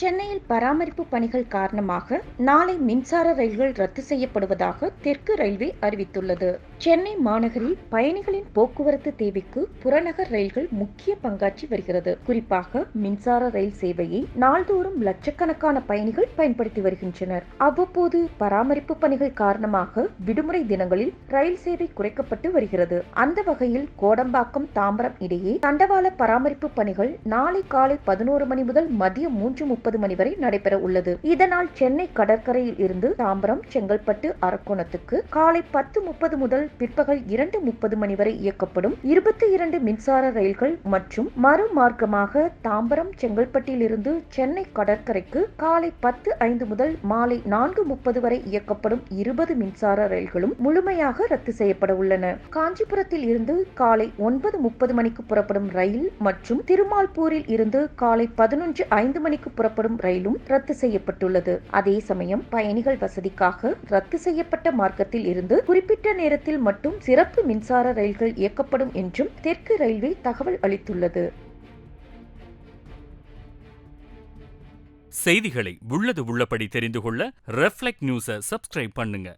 சென்னையில் பராமரிப்பு பணிகள் காரணமாக நாளை மின்சார ரயில்கள் ரத்து செய்யப்படுவதாக தெற்கு ரயில்வே அறிவித்துள்ளது. சென்னை மாநகரில் பயணிகளின் போக்குவரத்து தேவைக்கு புறநகர் ரயில்கள் முக்கிய பங்காற்றி வருகிறது. குறிப்பாக மின்சார ரயில் சேவையை நாள்தோறும் லட்சக்கணக்கான பயணிகள் பயன்படுத்தி வருகின்றனர். அவ்வப்போது பராமரிப்பு பணிகள் காரணமாக விடுமுறை தினங்களில் ரயில் சேவை குறைக்கப்பட்டு வருகிறது. அந்த வகையில் கோடம்பாக்கம் தாம்பரம் இடையே தண்டவாள பராமரிப்பு பணிகள் நாளை காலை பதினோரு மணி முதல் மதியம் மூன்று முப்பது மணி வரை நடைபெற உள்ளது. இதனால் சென்னை கடற்கரையில் இருந்து தாம்பரம் செங்கல்பட்டு அரக்கோணத்துக்கு காலை பத்து முப்பது முதல் பிற்பகல் இரண்டு முப்பது மணி வரை இயக்கப்படும் இருபத்தி இரண்டு மின்சார ரயில்கள் மற்றும் மறுமார்க்கமாக தாம்பரம் செங்கல்பட்டிலிருந்து சென்னை கடற்கரைக்கு காலை பத்து ஐந்து முதல் மாலை நான்கு முப்பது வரை இயக்கப்படும் இருபது மின்சார ரயில்களும் முழுமையாக ரத்து செய்யப்பட உள்ளன. காஞ்சிபுரத்தில் இருந்து காலை ஒன்பது முப்பது மணிக்கு புறப்படும் ரயில் மற்றும் திருமால்பூரில் இருந்து காலை பதினொன்று ஐந்து மணிக்கு புறப்படும் ரயிலும் ரத்து செய்யப்பட்டுள்ளது. அதே சமயம் பயணிகள் வசதிக்காக ரத்து செய்யப்பட்ட மார்க்கத்தில் இருந்து குறிப்பிட்ட நேரத்தில் மட்டும் சிறப்பு மின்சார ரயில்கள் இயக்கப்படும் என்றும் தெற்கு ரயில்வே தகவல் அளித்துள்ளது. செய்திகளை உள்ளது உள்ளபடி தெரிந்து கொள்ள ரெஃப்ளெக்ட் நியூஸை சப்ஸ்கிரைப் பண்ணுங்க.